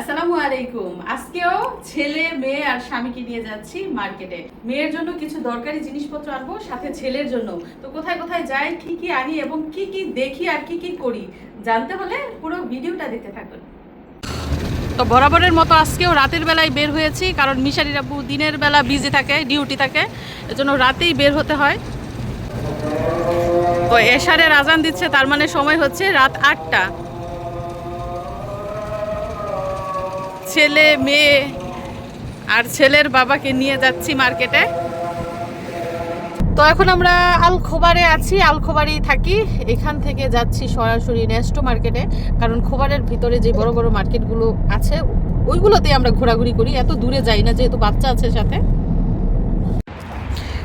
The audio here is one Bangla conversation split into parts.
আসসালামু আলাইকুম। আজকেও ছেলে, মেয়ে আর স্বামীকে নিয়ে যাচ্ছি মার্কেটে। মেয়ের জন্য কিছু দরকারি জিনিসপত্র আনব, সাথে ছেলের জন্য। তো কোথায় কোথায় যাই, কি কি আনি এবং কি কি দেখি আর কি কি করি, জানতে হলে পুরো ভিডিওটা দেখতে থাকুন। তো বরাবরের মতো আজকেও রাতের বেলায় বের হয়েছি, কারণ মিশারির আব্বু দিনের বেলা বিজি থাকে ডিউটি থাকে, এজন্য রাতেই বের হতে হয়। তো এশারের আজান দিচ্ছে, তার মানে সময় হচ্ছে রাত আটটা। ছেলে, মেয়ে আর ছেলের বাবাকে নিয়ে যাচ্ছি মার্কেটে। তো এখন আমরা আলখোবারে আছি, আলখোবারেই থাকি। এখান থেকে যাচ্ছি সরাসরি নেস্টো মার্কেটে, কারণ খোবারের ভিতরে যে বড় বড় মার্কেটগুলো আছে ওইগুলোতে আমরা ঘোরাঘুরি করি। এত দূরে যাই না, যেহেতু বাচ্চা আছে সাথে।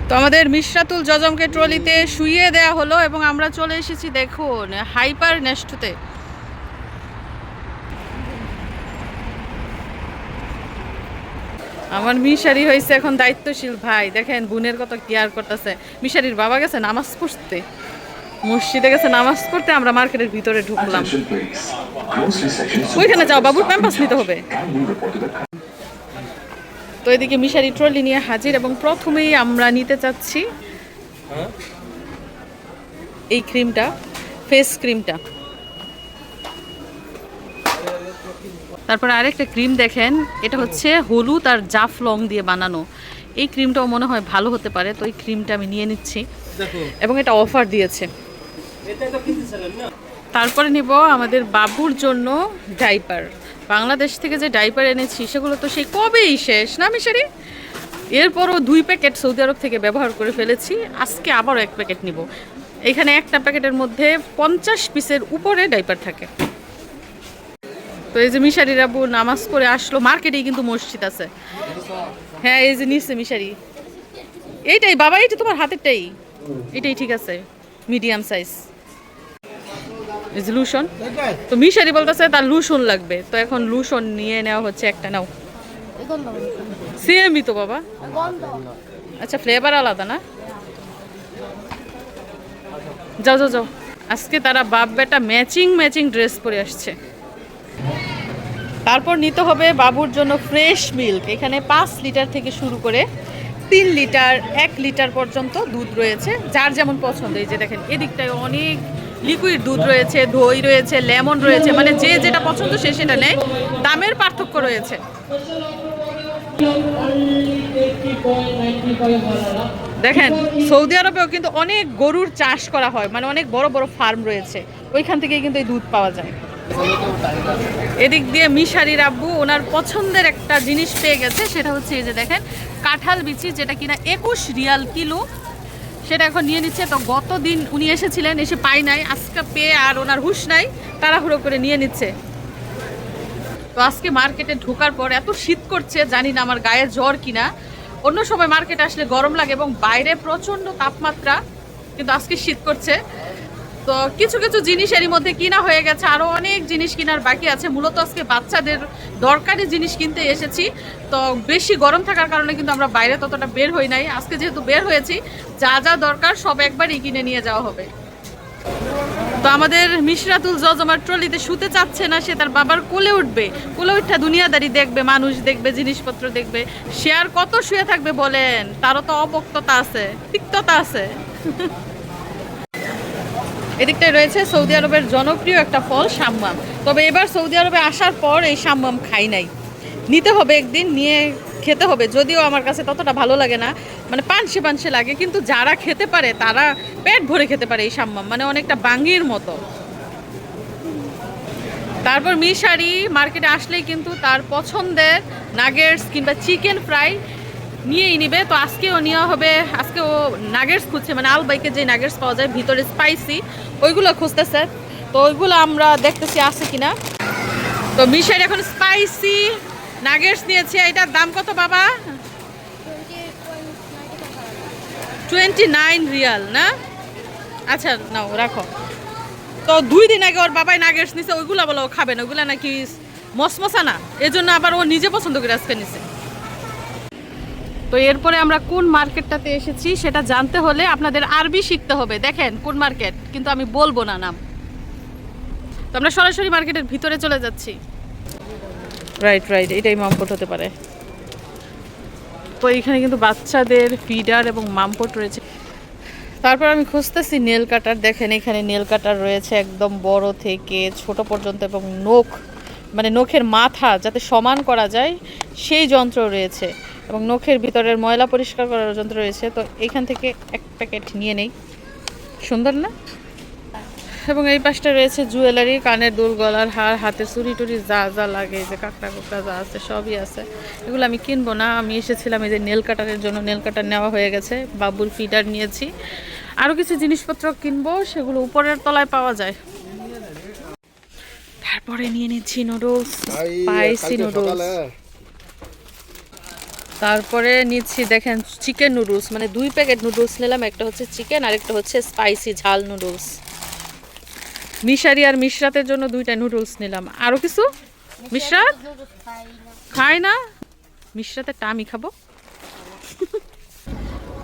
তো আমাদের মিশরাতুল জজমকে ট্রলিতে শুইয়ে দেয়া হলো এবং আমরা চলে এসেছি, দেখুন, হাইপার নেস্টোতে। আমার মিশারি হয়েছে এখন দায়িত্বশীল ভাই। দেখেন বোনের কত কেয়ার করতেছে। মিশারির বাবা গেছে নামাজ পড়তে। মসজিদে গেছে নামাজ পড়তে আমরা মার্কেটের ভিতরে ঢুকলাম। ওইখানে যাও বাবুর প্যাম্পাস নিতে হবে। তো এদিকে মিশারি ট্রলি নিয়ে হাজির এবং প্রথমেই আমরা নিতে চাচ্ছি এই ক্রিমটা ফেস ক্রিমটা তারপরে আরেকটা ক্রিম দেখেন এটা হচ্ছে হলুদ আর জাফলং দিয়ে বানানো। এই ক্রিমটাও মনে হয় ভালো হতে পারে তো এই ক্রিমটা আমি নিয়ে নিচ্ছি। এবং এটা অফার দিয়েছে। তারপরে নিব আমাদের বাবুর জন্য ডাইপার। বাংলাদেশ থেকে যে ডাইপার এনেছি সেগুলো তো সেই কবেই শেষ না মিশারি? এরপরও দুই প্যাকেট সৌদি আরব থেকে ব্যবহার করে ফেলেছি আজকে আবারও এক প্যাকেট নিব। এখানে একটা প্যাকেটের মধ্যে পঞ্চাশ পিসের উপরে ডাইপার থাকে। তো এই যে মিশারি রাবু নামাজ পড়ে আসলো, মার্কেটেই কিন্তু মসজিদ আছে। হ্যাঁ এই যে নিচ্ছে মিশারি। এইটাই, বাবা এইটা তোমার হাতেরটাই। এটাই ঠিক আছে মিডিয়াম সাইজ এই তো মিশারি বলতেছে, তার লুশন লাগবে। তো এখন লুশন নিয়ে নেওয়া হচ্ছে একটা, নাও। সেমই তো, বাবা। আচ্ছা ফ্লেভার আলাদা না? যাও যাও যাও। আজকে তারা বাপ বেটা ম্যাচিং ম্যাচিং ড্রেস পরে আসছে। তারপর নিতে হবে বাবুর জন্য ফ্রেশ মিল্ক। এখানে পাঁচ লিটার থেকে শুরু করে তিন লিটার, এক লিটার পর্যন্ত দুধ রয়েছে, যার যেমন পছন্দ। এই যে দেখেন, এদিকটায় অনেক লিকুইড দুধ রয়েছে, দই রয়েছে লেমন রয়েছে মানে যে যেটা পছন্দ সে সেটা নেয়। দামের পার্থক্য রয়েছে। দেখেন, সৌদি আরবেও কিন্তু অনেক গরুর চাষ করা হয় মানে অনেক বড় বড় ফার্ম রয়েছে। ওইখান থেকেই কিন্তু এই দুধ পাওয়া যায়। এদিক দিয়ে মিশারির আব্বু ওনার পছন্দের একটা জিনিস পেয়ে গেছে, সেটা হচ্ছে এই যে দেখেন, কাঁঠাল বিচি, যেটা কিনা একুশ রিয়াল কিলো, সেটা এখন নিয়ে নিচ্ছে। তো গত দিন উনি এসেছিলেন, এসে পাই নাই, আজকে পেয়ে আর ওনার হুশ নাই, তাড়াহুড়ো করে নিয়ে নিচ্ছে। তো আজকে মার্কেটে ঢোকার পর এত শীত করছে, জানি না আমার গায়ে জ্বর কিনা। অন্য সময় মার্কেটে আসলে গরম লাগে এবং বাইরে প্রচণ্ড তাপমাত্রা, কিন্তু আজকে শীত করছে। তো কিছু কিছু জিনিস এরই মধ্যে কিনা হয়ে গেছে আরও অনেক জিনিস কেনার বাকি আছে। মূলত আজকে বাচ্চাদের দরকারি জিনিস কিনতে এসেছি। তো বেশি গরম থাকার কারণে কিন্তু আমরা বাইরে ততটা বের হই নাই। আজকে যেহেতু বের হয়েছি, যা যা দরকার সব একবারই কিনে নিয়ে যাওয়া হবে। তো আমাদের মিশরাতুল জজমার ট্রলিতে শুতে চাচ্ছে না, সে তার বাবার কোলে উঠবে। কোলে উঠা দুনিয়াদারি দেখবে, মানুষ দেখবে, জিনিসপত্র দেখবে। সে আর কত শুয়ে থাকবে বলেন? তারও তো অপক্ততা আছে, তিক্ততা আছে। এদিকটায় রয়েছে সৌদি আরবের জনপ্রিয় একটা ফল, সাম্মাম। তবে এবার সৌদি আরবে আসার পর এই সাম্মাম খাই নাই। নিতে হবে একদিন, নিয়ে খেতে হবে। যদিও আমার কাছে ততটা ভালো লাগে না মানে পানসে পানসে লাগে, কিন্তু যারা খেতে পারে, তারা পেট ভরে খেতে পারে এই সাম্মাম মানে অনেকটা বাঙ্গির মতো। তারপর মিশারি মার্কেটে আসলেই কিন্তু তার পছন্দের নাগেটস কিংবা চিকেন ফ্রাই নিয়েই নিবে। তো আজকেও নেওয়া হবে আজকে ও নাগেটস খুঁজছে মানে আলবাইকে যে নাগেটস পাওয়া যায়, ভিতরে স্পাইসি ওইগুলো খুঁজতেছে। তো ওইগুলো আমরা দেখতেছি আছে কিনা। তো মিশারি এখন স্পাইসি নাগেটস নিয়েছে। এটার দাম কত বাবা? টোয়েন্টি নাইন রিয়াল, না? আচ্ছা নাও, রাখো। তো দুই দিন আগে ওর বাবাই নাগেটস নিছে, ওইগুলো বলো খাবে না, ওইগুলো নাকি মসমসা না। এই জন্য আবার ও নিজে পছন্দ করে আজকে নিছে। তো এরপরে আমরা কোন মার্কেটটাতে এসেছি সেটা জানতে হলে আপনাদের আরবি শিখতে হবে। দেখেন কোন মার্কেট, কিন্তু আমি বলব না নাম। তো আমরা সরাসরি মার্কেটের ভিতরে চলে যাচ্ছি। রাইট রাইট এটাই মামপট হতে পারে। তো এখানে কিন্তু বাচ্চাদের ফিডার এবং মামপট রয়েছে। তারপর আমি খুঁজতেছি নেল কাটার। দেখেন এখানে নেল কাটার রয়েছে একদম বড় থেকে ছোট পর্যন্ত এবং নখ মানে নখের মাথা যাতে সমান করা যায়, সেই যন্ত্র রয়েছে। এবং নখের ভিতরের ময়লা পরিষ্কার করার যন্ত্র রয়েছে তো এখান থেকে এক প্যাকেট নিয়ে নেই। সুন্দর না? এবং এই পাশটা রয়েছে জুয়েলারি কানের দুল গলার হার হাতে চুরি টুরি যা যা লাগে যে কাঁকড়া কুকড়া যা আছে সবই আছে। এগুলো আমি কিনবো না আমি এসেছিলাম এই যে নেল কাটারের জন্য নেল কাটার নেওয়া হয়ে গেছে বাবুর ফিডার নিয়েছি। আরও কিছু জিনিসপত্র কিনবো সেগুলো উপরের তলায় পাওয়া যায়। তারপরে নিয়ে নিচ্ছি নুডলস স্পাইসি নুডলস। তারপরে নিচ্ছি, দেখেন চিকেন নুডলস মানে দুই প্যাকেট নুডলস নিলাম, একটা হচ্ছে চিকেন আর একটা হচ্ছে স্পাইসি ঝাল নুডলস মিশারি আর মিশরাতের জন্য দুইটা নুডলস নিলাম। আরও কিছু? মিশরাত? খায় না। মিশরাতেরটা আমি খাব।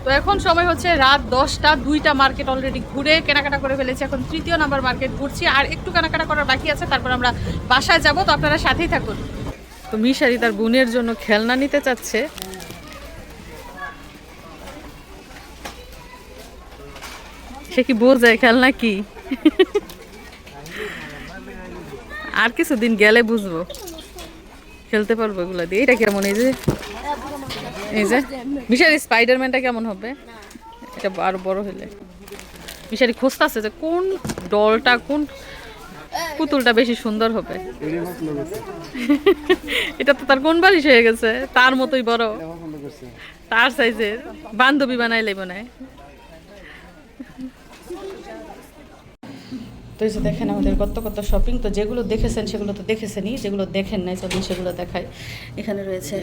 তো এখন সময় হচ্ছে রাত দশটা, দুইটা মার্কেট অলরেডি ঘুরে কেনাকাটা করে ফেলেছি। এখন তৃতীয় নাম্বার মার্কেট ঘুরছি। আর একটু কেনাকাটা করার বাকি আছে, তারপর আমরা বাসায় যাব, তো আপনারা সাথেই থাকুন। তো মিশারি তার বোনের জন্য খেলনা নিতে চাচ্ছে। সে কি বোঝায় খেলনা কি? আর কিছুদিন গেলে বুঝব। খেলতে পারব এগুলো দিয়ে। এটা কেমন এই যে? এই যে? মিশারি স্পাইডারম্যানটা কেমন হবে? এটা আরও বড় হলে। মিশারি খুঁজতেছে যে কোন ডলটা কোন পুতুলটা বেশি সুন্দর হবে। এটা তো তার কোন বালিশ হয়ে গেছে? তার মতোই বড়। তার সাইজের। বান্ধবী বানাইলে বানায় তো এই দেখেন আমাদের কত কত শপিং তো যেগুলো দেখেছেন সেগুলো তো দেখেছেনই, যেগুলো দেখেন নাই, চলুন সেগুলো দেখাই। এখানে রয়েছে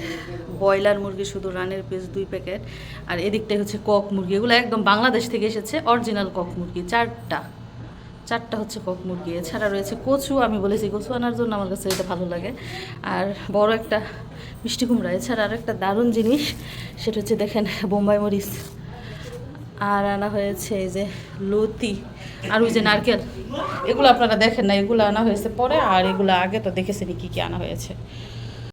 ব্রয়লার মুরগি, শুধু রানের পিস দুই প্যাকেট আর এদিকটাই হচ্ছে কক মুরগি। এগুলো একদম বাংলাদেশ থেকে এসেছে অরিজিনাল কক মুরগি, চারটা। চারটা হচ্ছে কক মুরগি, এছাড়া রয়েছে কচু, আমি বলেছি কচু আনার জন্য আমার কাছে এটা ভালো লাগে। আর বড় একটা মিষ্টি কুমড়া, এছাড়া আর একটা দারুণ জিনিস, সেটা হচ্ছে দেখেন বোম্বাই মরিচ। আর আনা হয়েছে এই যে লতি, আর ওই যে নারকেল, এগুলো আপনারা দেখেন না, এগুলো আনা হয়েছে পরে, আর এগুলো আগে তো দেখেছেন কি কি আনা হয়েছে।